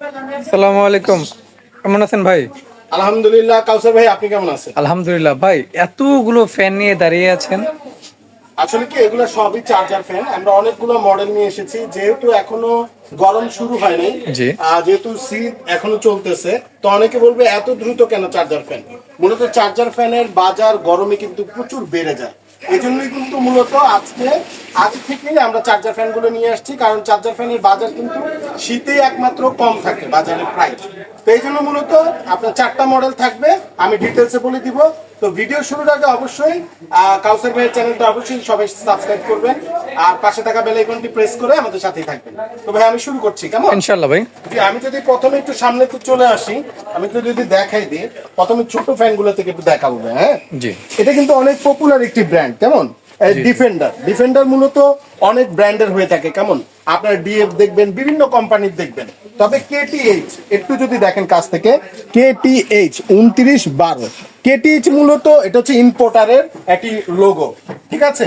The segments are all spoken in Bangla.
আসসালামু আলাইকুম। কেমন আছেন ভাই? আলহামদুলিল্লাহ কাউসার ভাই আপনি কেমন আছেন? আলহামদুলিল্লাহ। ভাই এতগুলো ফ্যান নিয়ে দাঁড়িয়ে আছেন। আসলে কি এগুলো সবই চার্জার ফ্যান আমরা অনেকগুলো মডেল নিয়ে এসেছি। যেহেতু এখনও গরম শুরু হয়নি। যেহেতু শীত এখনও চলতেছে তো অনেকে বলবে এত দ্রুত কেন চার্জার ফ্যান মূলত চার্জার ফ্যানের বাজার গরমে কিন্তু প্রচুর বেড়ে যায়। এই জন্যই কিন্তু মূলত আজকে, আজ থেকেই আমরা চার্জার ফ্যানগুলো নিয়ে আসছি, কারণ চার্জার ফ্যানের বাজার কিন্তু শীতেই একমাত্র কম থাকে বাজারের প্রাইস তো এই জন্য মূলত আপনার চারটা মডেল থাকবে, আমি ডিটেলসে বলে দিব। তো ভিডিও শুরুর আগে অবশ্যই কাউসার ভাইয়ের চ্যানেলটা অবশ্যই সবাই সাবস্ক্রাইব করবেন। আর পাশে থাকা বেল আইকনটি প্রেস করে আমাদের সাথেই থাকবেন। তো ভাই আমি শুরু করছি কেমন? ইনশাল্লাহ ভাই। জি, আমি যদি প্রথমে একটু সামনে একটু চলে আসি আমি একটু যদি দেখাই দিই প্রথমে ছোট ফ্যানগুলো থেকে একটু দেখাবো হ্যাঁ? জি। এটা কিন্তু অনেক পপুলার একটি ব্র্যান্ড কেমন? ডিফেন্ডার ডিফেন্ডার মূলত অনেক ব্র্যান্ডের হয়ে থাকে কেমন? আপনার ডিএফ দেখবেন বিভিন্ন কোম্পানির দেখবেন। তবে কেটিএইচ একটু যদি দেখেন কাছ থেকে কেটিএইচ উনত্রিশ বারো। কেটিএইচ মূলত এটা হচ্ছে ইম্পোর্টারের একটি লোগো ঠিক আছে।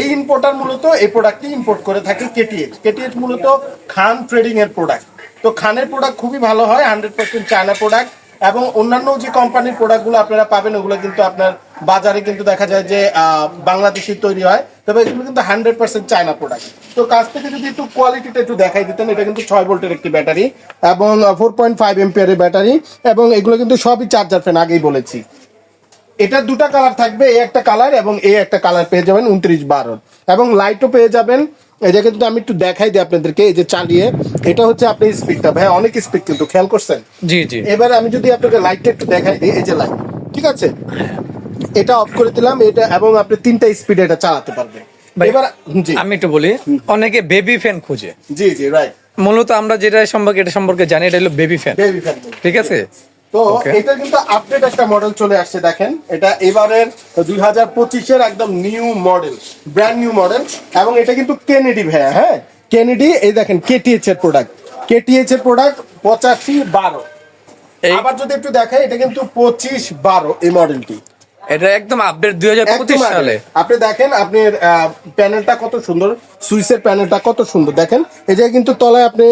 এই ইম্পোর্টার মূলত এই প্রোডাক্টটি ইম্পোর্ট করে থাকে কেটিএইচ কেটিএইচ মূলত খান ট্রেডিং এর প্রোডাক্ট তো খানের প্রোডাক্ট খুবই ভালো হয় হান্ড্রেড পার্সেন্ট চায়না প্রোডাক্ট এবং অন্যান্য যে কোম্পানির প্রোডাক্টগুলো আপনারা পাবেন ওগুলো কিন্তু আপনার বাজারে কিন্তু দেখা যায় যে বাংলাদেশি তৈরি হয়। তবে এগুলো কিন্তু হান্ড্রেড পার্সেন্ট চায়না প্রোডাক্ট তো কাছ থেকে যদি একটু কোয়ালিটিটা একটু দেখাই দিতেন এটা কিন্তু ছয় ভোল্টের একটি ব্যাটারি এবং ফোর পয়েন্ট ফাইভ এমপিয়ারের ব্যাটারি এবং এগুলো কিন্তু সবই চার্জার ফ্যান আগেই বলেছি। এটা দুটা কালার থাকবে এই একটা কালার এবং এই একটা কালার পেয়ে যাবেন উনত্রিশ বারো। এবং লাইটও পেয়ে যাবেন। এই জায়গায় যদি আমি একটু দেখাই দিই আপনাদেরকে এই যে চালিয়ে এটা হচ্ছে আপনি স্পিডটা ভাই অনেক স্পিড কিন্তু খেয়াল করছেন? জি জি। এবার আমি যদি আপনাকে লাইটটা একটু দেখাই দিই এই যে লাইট ঠিক আছে? এটা অফ করে দিলাম এটা এবং আপনি তিনটা স্পিডে এটা চালাতে পারবেন। এবার জি। আমি একটু বলি অনেকে বেবি ফ্যান খুঁজে। জি জি রাইট মূলত আমরা যেটা সম্পর্কে এটা সম্পর্কে জানি এটা হলো বেবি ফ্যান বেবি ফ্যান ঠিক আছে? তো এটা কিন্তু আপডেট একটা মডেল চলে আসছে দেখেন। এটা এবারের দুই হাজার পঁচিশের একদম new model brand new model এবং এটা কিন্তু কেনেডি ভাইয়া হ্যাঁ? কেনেডি এই দেখেন কেটিএচ এর প্রোডাক্ট কেটিএচ এর প্রোডাক্ট পঁচাশি বারো। আবার যদি একটু দেখাই এটা কিন্তু পঁচিশ বারো এই মডেলটি এটা একদম আপডেট দুই হাজার পঁচিশ সালে। আপনি দেখেন আপনার প্যানেলটা কত সুন্দর সুইচের প্যানেলটা কত সুন্দর দেখেন। এই যে কিন্তু তলায় আপনি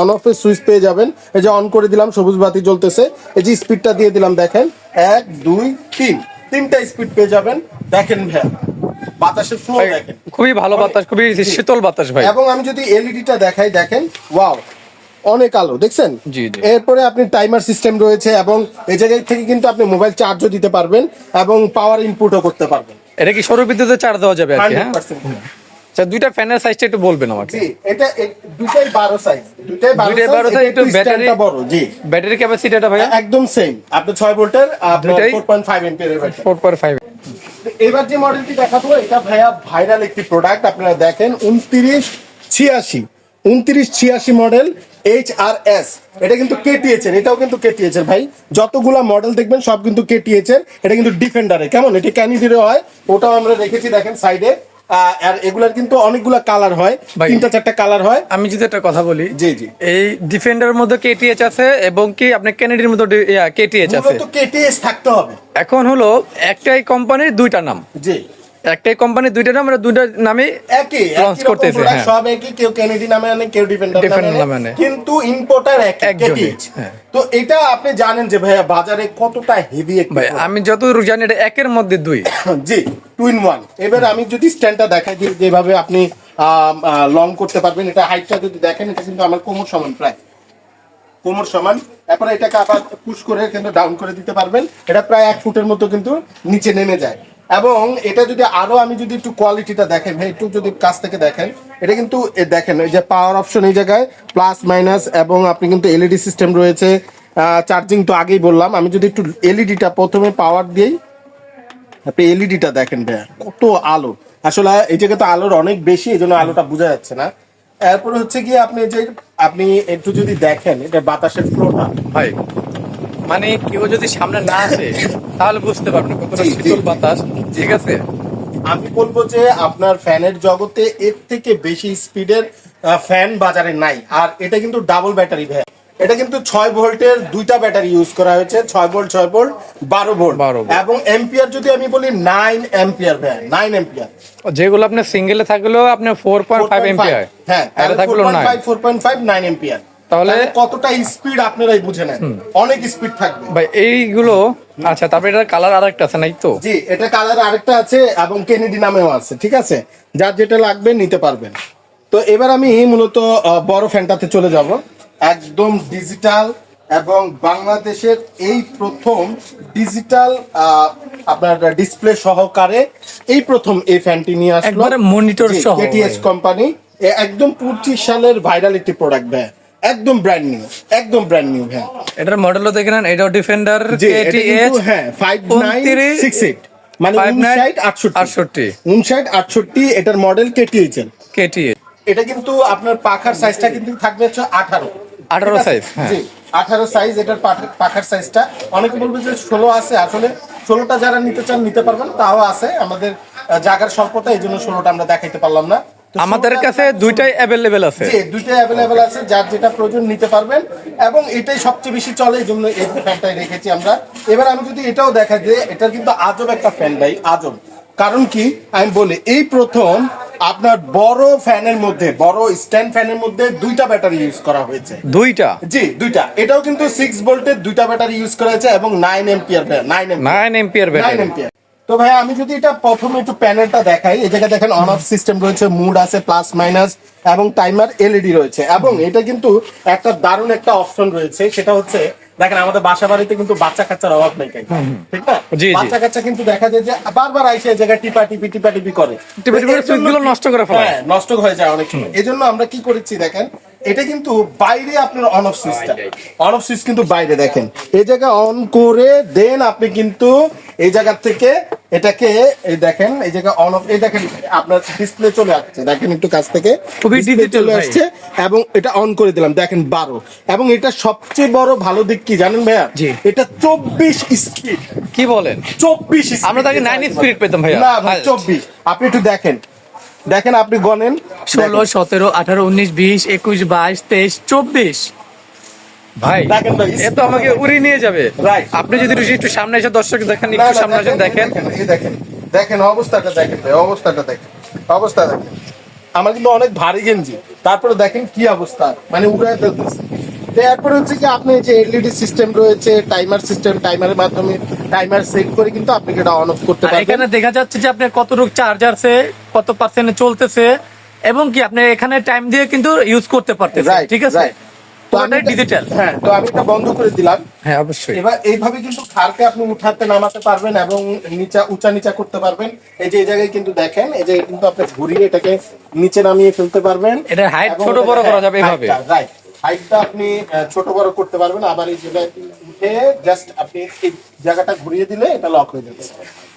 অন অফ এর সুইচ পেয়ে যাবেন। এই যে অন করে দিলাম সবুজ বাতি জ্বলতেছে। এই যে স্পিডটা দিয়ে দিলাম দেখেন। এক দুই তিন। তিনটা স্পিড পেয়ে যাবেন। দেখেন ভাই বাতাসের ফ্লো দেখেন। খুবই ভালো বাতাস খুবই শীতল বাতাস ভাই। এবং আমি যদি এলইডিটা দেখাই দেখেন ওয়াও অনেক আলো দেখছেন। এরপরে আপনি টাইমার সিস্টেম রয়েছে এবং এই জায়গায় থেকে কিন্তু আপনি মোবাইল চার্জও দিতে পারবেন এবং পাওয়ার ইনপুটও করতে পারবেন। এটা কি সৌর বিদ্যুতে চার্জ দেওয়া যাবে আর কি হ্যাঁ? আচ্ছা দুইটা ফ্যানের সাইজটা একটু বলবেন আমাকে। জি এটা দুটাই বারো সাইজ দুটাই বারো দুইটাই size, 12 এটা size, একটু স্ট্যান্ডটা বড় জি। ব্যাটারি ক্যাপাসিটি এটা ভাইয়া? একদম সেম আপনি ছয় ভোল্টের আপনার দুইটাই? ফোর পয়েন্ট ফাইভ এমপিয়ারের ব্যাটারি ফোর পয়েন্ট ফাইভ এবার যে মডেলটি দেখাবো এটা ভাইয়া ভাইরাল একটি প্রোডাক্ট আপনারা দেখেন উনত্রিশ ছিয়াশি। উনত্রিশ ছিয়াশি মডেল এইচ আর এস এটা কিন্তু এর এটাও কিন্তু এর ভাই। যতগুলা মডেল দেখবেন সব কিন্তু এর এটা কিন্তু ডিফেন্ডারে কেমন? এটা ক্যানিডিরও হয় ওটাও আমরা রেখেছি দেখেন সাইডে আর এগুলার কিন্তু অনেকগুলা কালার হয়। তিনটা চারটা কালার হয়। আমি যদি একটা কথা বলি জি জি। এই ডিফেন্ডারের মধ্যে কেটিএচ আছে এবং কি আপনার কেনেডির মধ্যে কেটিএচ আছে? কেটিএস থাকতে হবে। এখন হলো একটাই কোম্পানির দুইটা নাম। জি। একটাই কোম্পানির দুইটা নাম আমরা দুইটা নামে একই লঞ্চ করতেছে, হ্যাঁ। সব একই কেউ কেনেডি নামে আনে কেউ ডিফেন্ডার নামে আনে। কিন্তু ইম্পোর্টার এক হ্যাঁ। তো এটা আপনি জানেন যে ভাইয়া বাজারে কতটা হেভি একটা ভাই আমি যতদূর জানি এটা একের মধ্যে দুই। জি টু ইন ওয়ান এবার আমি যদি স্ট্যান্ডটা দেখাই দিই যেভাবে আপনি লং করতে পারবেন এটা হাইটটা যদি দেখেন এটা কিন্তু আমার কোমর সমান প্রায় কোমর সমান তারপরে এটাকে আবার পুশ করে কিন্তু ডাউন করে দিতে পারবেন এটা প্রায় এক ফুটের মতো কিন্তু নিচে নেমে যায় এবং এটা যদি আরও আমি যদি একটু কোয়ালিটিটা দেখেন, ভাই, একটু যদি কাছ থেকে দেখেন, এটা কিন্তু দেখেন, এই যে পাওয়ার অপশন এই জায়গায় প্লাস মাইনাস এবং আপনি কিন্তু এলইডি সিস্টেম রয়েছে চার্জিং তো আগেই বললাম, আমি যদি একটু এলইডিটা প্রথমে পাওয়ার দিই, আপনি এলইডিটা দেখেন, ভাইয়া, কত আলো। আসলে এই জায়গায় তো আলোর অনেক বেশি, এই জন্য আলোটা বোঝা যাচ্ছে না। এরপরে হচ্ছে কি আপনি যে, আপনি একটু যদি দেখেন, এটা বাতাসের ফ্লোটা ভাই মানে কেউ যদি সামনে না আসে তাহলে বুঝতে পারবেন কতটা। শীতল বাতাস ঠিক আছে? আমি বলব যে আপনার ফ্যানের জগতে এর থেকে বেশি স্পিডের ফ্যান বাজারে নাই। আর এটা কিন্তু ডাবল ব্যাটারি ভ্যান এটা কিন্তু ছয় ভোল্টের দুইটা ব্যাটারি ইউজ করা হয়েছে ছয় ভোল্ট ছয় ভোল্ট বারো ভোল্ট। 12 volt। এবং এম্পিয়ার যদি আমি বলি নাইন এম্পিয়ার ভ্যান নাইন এম্পিয়ার যেগুলো আপনার সিঙ্গেলে থাকলেও আপনার ফোর পয়েন্ট ফাইভ এমপি হয়। এটা থাকল নয় four point five nine ampere তাহলে কতটা স্পিড আপনারাই বুঝে নেন। অনেক স্পিড থাকবে। ভাই এইগুলো আচ্ছা তারপরে এটার কালার আর একটা আছে নাই তো? জি এটা কালার আরেকটা আছে এবং কেনেডি নামেও আছে ঠিক আছে? যার যেটা লাগবে নিতে পারবেন। তো এবার আমি মূলত বড় ফ্যানটাতে চলে যাব। একদম ডিজিটাল এবং বাংলাদেশের এই প্রথম ডিজিটাল আপনার ডিসপ্লে সহকারে এই প্রথম এই ফ্যানটি নিয়ে আসলো। monitor সহ। কেটিএস কোম্পানি একদম পঁচিশ সালের ভাইরাল একটি প্রোডাক্ট ভাই। একদম ব্র্যান্ড নিউ একদম ব্র্যান্ড নিউ হ্যাঁ। এটার মডেলও দেখে নেন এটাও ডিফেন্ডার কিন্তু হ্যাঁ ফাইভ নাইন সিক্স এইট মানে উনষাট আটষট্টি। আটষট্টি। উনষাট আটষট্টি এটার মডেল কেটিএইচ এর। কেটি এটা কিন্তু আপনার পাখার সাইজটা কিন্তু থাকবে হচ্ছে আঠারো। 18 size, হ্যাঁ। জি আঠারো সাইজ এটার পাখা- পাখার সাইজটা অনেকে বলবে যে ষোলো আছে আসলে ষোলোটা যারা নিতে চান নিতে পারবেন তাও আছে। আমাদের জায়গার স্বল্পতা এই জন্য ষোলোটা আমরা দেখাইতে পারলাম না। আমাদের কাছে দুইটাই অ্যাভেলেবেল আছে। জি দুইটাই অ্যাভেলেবেল আছে যার যেটা প্রয়োজন নিতে পারবেন এবং এটাই সবচেয়ে বেশি চলে এই জন্য এই ফ্যানটাই রেখেছি আমরা। এবার আমি যদি এটাও দেখা যে এটা কিন্তু আজব একটা ফ্যান ভাই আজব। কারণ কি? আমি বলি এই প্রথম আপনার বড় ফ্যানের মধ্যে বড় স্ট্যান্ড ফ্যানের মধ্যে দুইটা ব্যাটারি ইউজ করা হয়েছে। দুইটা? জি দুইটা। এটাও কিন্তু সিক্স ভোল্টের দুইটা ব্যাটারি ইউজ করা হয়েছে এবং nine ampere nine nine ampere nine ampere তো ভাই আমি যদি এটা প্রথমে একটু প্যানেলটা দেখাই এই জায়গায় দেখেন অন অফ সিস্টেম রয়েছে মুড আছে প্লাস মাইনাস এবং টাইমার এলইডি রয়েছে এবং এটা কিন্তু একটা দারুণ একটা অপশন রয়েছে সেটা হচ্ছে দেখেন আমাদের বাসা বাড়িতে কিন্তু বাচ্চা কাচ্চার অভাব নেই ঠিক না। বাচ্চা কাচ্চা কিন্তু দেখা যায় যে বারবার আইসে এই জায়গায় টিপা টিপি টিপা টিপি করে। নষ্ট করে। হ্যাঁ, নষ্ট হয়ে যায় অনেক সময়। এই জন্য আমরা কি করেছি দেখেন এটা কিন্তু বাইরে আপনার অন অফ সুইচটা অন অফ সুইচ কিন্তু বাইরে দেখেন। এই জায়গা অন করে দেন আপনি কিন্তু এই জায়গা থেকে এটাকে এই দেখেন এই জায়গা অন অফ এই দেখেন আপনার ডিসপ্লে চলে আসছে। দেখেন একটু কাছ থেকে খুবই চলে আসছে এবং এটা অন করে দিলাম। দেখেন বারো। এবং এটা সবচেয়ে বড় ভালো দিক কি জানেন ভাইয়া। এটা চব্বিশ স্পিড কি বলেন? চব্বিশ আমরা তাকে 9 speed পেতাম ভাইয়া। না Highest। চব্বিশ। আপনি একটু দেখেন। দেখেন আপনি গনেন ষোলো সতেরো আঠারো উনিশ বিশ একুশ বাইশ তেইশ চব্বিশ। ভাই এ তো আমাকে উড়িয়ে নিয়ে যাবে. আপনি যদি একটু- একটু সামনে এসে দর্শক দেখেন একটু সামনে এসে দেখেন দেখেন দেখেন অবস্থাটা দেখেন ভাই, অবস্থাটা দেখেন অবস্থা দেখেন। আমার কিন্তু অনেক ভারী গেঞ্জি। তারপরে দেখেন কি অবস্থা মানে উড়ায় ফেলতেছে। এরপরে হচ্ছে কি আপনি যে এলইডি সিস্টেম রয়েছে টাইমার সিস্টেম টাইমারের মাধ্যমে টাইমার সেট করে কিন্তু আপনি এটা অন অফ করতে পারবেন। এখানে দেখা যাচ্ছে যে আপনার কতটুকু চার্জ আছে কত পার্সেন্টে চলতেছে এবং কি আপনি এখানে টাইম দিয়ে কিন্তু ইউজ করতে পারতেছেন ঠিক আছে? তো আমি ডিজিটাল হ্যাঁ তো আমি এটা বন্ধ করে দিলাম। হ্যাঁ অবশ্যই। এবার এইভাবে কিন্তু খারকে আপনি উঠাতে নামাতে পারবেন এবং নিচা উঁচা নিচা করতে পারবেন। এই যে এই জায়গায় কিন্তু দেখেন এই যে কিন্তু আপনি ঘুরিয়ে এটাকে নিচে নামিয়ে ফেলতে পারবেন। এটা হাইট ছোট বড় করা যাবে এভাবে। রাইট হাইটটা আপনি ছোট বড় করতে পারবেন আবার এই জায়গায় উঠে জাস্ট আপনি এই জায়গাটা ঘুরিয়ে দিলে এটা লক হয়ে যাবে।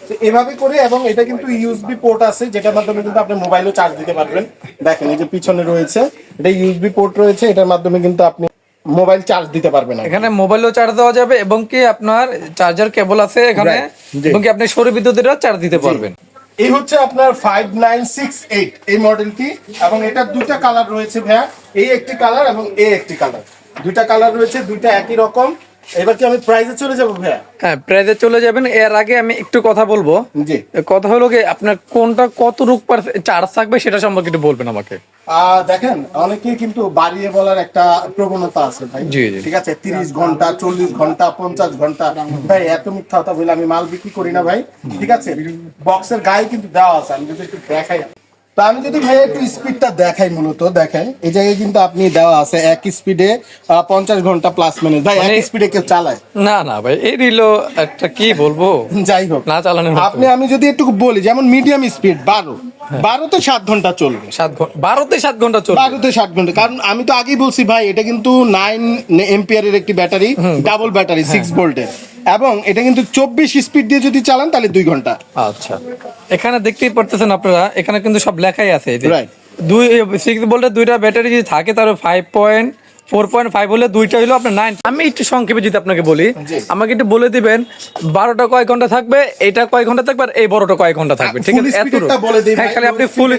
তো এভাবে করে এবং এটা কিন্তু ইউএসবি পোর্ট আছে যেটার মাধ্যমে কিন্তু আপনি মোবাইলও চার্জ দিতে পারবেন। দেখেন এই যে পিছনে রয়েছে এটা ইউএসবি পোর্ট রয়েছে এটার মাধ্যমে কিন্তু আপনি মোবাইল চার্জ দিতে পারবেন। এখানে মোবাইলও চার্জ দেওয়া যাবে এবং কি আপনার চার্জার কেবল আছে এখানে এবং কি আপনি সৌর বিদ্যুতেরও চার্জ দিতে পারবেন। এই হচ্ছে আপনার ফাইভ নাইন সিক্স এইট এই মডেলটি এবং এটা দুটা কালার রয়েছে ভাইয়া। এই একটি কালার এবং এই একটি কালার দুইটা কালার রয়েছে দুইটা একই রকম। এবার কি আমি চলে যাব ভাইয়া? হ্যাঁ প্রাইজে চলে যাবেন। এর আগে আমি একটু কথা বলব। জি। কথা হলো কি আপনার কোনটা কত রূপ চার্জ থাকবে সেটা সম্পর্কে একটু বলবেন আমাকে। দেখেন অনেকে কিন্তু বাড়িয়ে বলার একটা প্রবণতা আছে ভাই। ঠিক আছে তিরিশ ঘণ্টা চল্লিশ ঘণ্টা পঞ্চাশ ঘণ্টা। ভাই এত মিথ্যা কথা বলে আমি মাল বিক্রি করি না ভাই। ঠিক আছে বক্সের গায়ে কিন্তু দেওয়া আছে আমি যদি একটু দেখাই। তো আমি যদি ভাই একটু স্পিডটা দেখাই মূলত দেখেন এই জায়গায় কিন্তু আপনি দেওয়া আছে এক স্পিডে পঞ্চাশ ঘণ্টা প্লাস মিনিট ভাই এক মানে- স্পিডে কেউ চালায়। না না ভাই এই দিল একটা কি বলব? যাই হোক। না চালানোর মতো। আপনি আমি যদি একটু বলি যেমন মিডিয়াম স্পিড বারো। বারোতে সাত ঘণ্টা চলবে। সাত ঘণ্টা বারোতে সাত ঘণ্টা চলবে। বারোতে ষাট ঘণ্টা। কারণ আমি তো আগেই বলছি ভাই এটা কিন্তু নাইন এম্পিয়ারের একটি ব্যাটারি ডাবল ব্যাটারি সিক্স ভোল্টের এবং এটা কিন্তু চব্বিশ স্পিড দিয়ে যদি চালান তাহলে দুই ঘণ্টা। আচ্ছা। এখানে দেখতেই পারতেছেন আপনারা এখানে কিন্তু সব লেখাই আছে. দুই সিক্স ভোল্টের দুইটা ব্যাটারি যদি থাকে তাহলে five point four point five হলে দুইটা হলো আপনার নাইন আমি একটু সংক্ষেপে যদি আপনাকে বলি আমাকে একটু বলে দিবেন বারোটা কয় ঘণ্টা থাকবে এটা কয় ঘণ্টা থাকবে আর এই বড়টা কয় ঘণ্টা থাকবে ঠিক আছে? এত হ্যাঁ খালি আপনি ফুল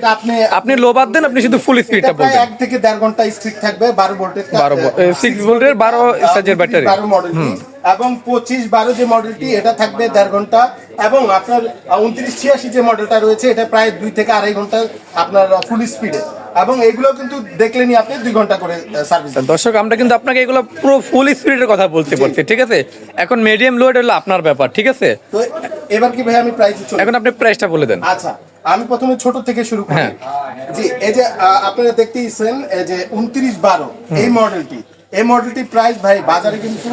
আপনি- লো বাদ দেন আপনি শুধু ফুল স্পিডটা বলবেন। এক থেকে দেড় ঘণ্টা স্পিড থাকবে বারো ভোল্টের 12 ভোল্ট, এ, six ভোল্টের 12 সাইজের ব্যাটারি। বারো মডেলটি এবং পঁচিশ বারো যে মডেলটি এটা থাকবে দেড় ঘণ্টা। এবং আপনার উনত্রিশ ছিয়াশি যে মডেলটা রয়েছে এটা প্রায় দুই থেকে আড়াই ঘণ্টা আপনার ফুল স্পিডে এবং এইগুলো কিন্তু দেখলেনি আপনি দুই ঘণ্টা করে সার্ভিস দর্শক আমরা কিন্তু আপনাকে এগুলো পুরো ফুল স্পিডের কথা বলতে বলছি ঠিক আছে? এখন মিডিয়াম লোড হলো আপনার ব্যাপার ঠিক আছে? তো এবার কি ভাই আমি প্রাইস এখন আপনি প্রাইসটা বলে দেন। আচ্ছা আমি প্রথমে ছোট থেকে শুরু করি। হ্যাঁ। জি এই যে আপনারা দেখতেইছেন এই যে উনত্রিশ বারো এই মডেলটি এই মডেলটি প্রাইস ভাই বাজারে কিন্তু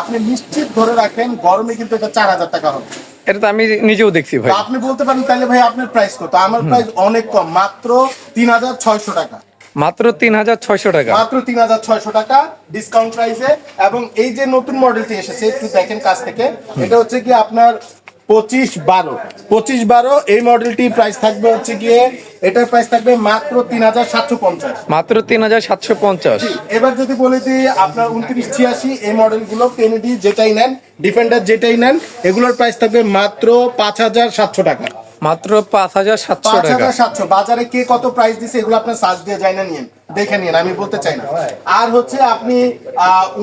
আপনি নিশ্চিত ধরে রাখেন গরমে কিন্তু এটা চার হাজার টাকা হবে। এটা তো আমি নিজেও দেখছি ভাই। আপনি বলতে পারেন তাহলে ভাই আপনার প্রাইস কত? আমার প্রাইস অনেক কম মাত্র তিন হাজার ছয়শো টাকা। মাত্র তিন হাজার ছয়শো টাকা। মাত্র তিন হাজার ছয়শো টাকা ডিসকাউন্ট প্রাইসে এবং এই যে নতুন মডেলটি এসেছে একটু দেখেন কাছ থেকে। এটা হচ্ছে কি আপনার পঁচিশ বারো। পঁচিশ বারো এই মডেলটি প্রাইস থাকবে হচ্ছে গিয়ে এটার প্রাইস থাকবে মাত্র তিন হাজার সাতশো পঞ্চাশ। মাত্র তিন হাজার সাতশো পঞ্চাশ। এবার যদি বলে যে আপনার উনত্রিশ ছিয়াশি এই মডেলগুলো কেনেডি যেটাই নেন ডিফেন্ডার যেটাই নেন এগুলোর প্রাইস থাকবে মাত্র পাঁচ হাজার সাতশো টাকা। মাত্র পাঁচ হাজার সাতশো পাঁচ টাকা। হাজার সাতশো। বাজারে কে কত প্রাইস দিছে এগুলো আপনার সার্চ দিয়ে যায় না নিয়েন। দেখে নিন আমি বলতে চাই না। আর হচ্ছে আপনি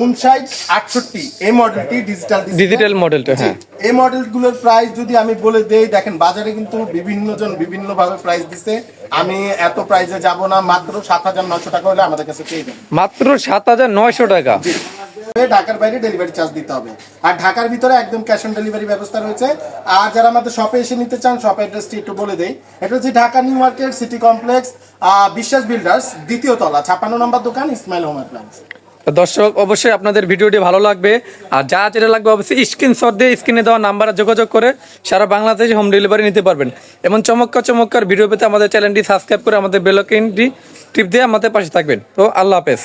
উনষাট আটষট্টি এই মডেলটি ডিজিটাল ডিজিটাল মডেলটা হ্যাঁ। এই মডেলগুলোর প্রাইস যদি আমি বলে দেই দেখেন বাজারে কিন্তু বিভিন্ন জন বিভিন্ন ভাবে প্রাইস দিছে। আমি এত প্রাইসে যাব না মাত্র সাত হাজার নশো টাকা হলে আমাদের কাছে পেয়ে যাবেন। মাত্র সাত হাজার নয়শো টাকা। ঢাকার বাইরে ডেলিভারি চার্জ দিতে হবে। আর ঢাকার ভিতরে একদম ক্যাশ অন ডেলিভারি ব্যবস্থা রয়েছে। আর যারা আমাদের শপে এসে নিতে চান শপ অ্যাড্রেসটি একটু বলে দেই। এটা হচ্ছে Dhaka new market city complex Biswas builders দ্বিতীয় তলা নম্বর দোকান, ইসমাইল হোম দর্শক, অবশ্যই আপনাদের ভিডিওটি ভালো লাগবে। আর যা যেটা লাগবে, অবশ্যই স্ক্রিনশট দিয়ে স্ক্রিনে দেওয়া নাম্বারে যোগাযোগ করে সারা বাংলাদেশে হোম ডেলিভারি নিতে পারবেন। এবং চমৎকার চমৎকার ভিডিও পেতে আমাদের চ্যানেলটি সাবস্ক্রাইব করে আমাদের বেলকিনটি টিপ দিয়ে আমাদের পাশে থাকবেন। তো আল্লাহ হাফেজ।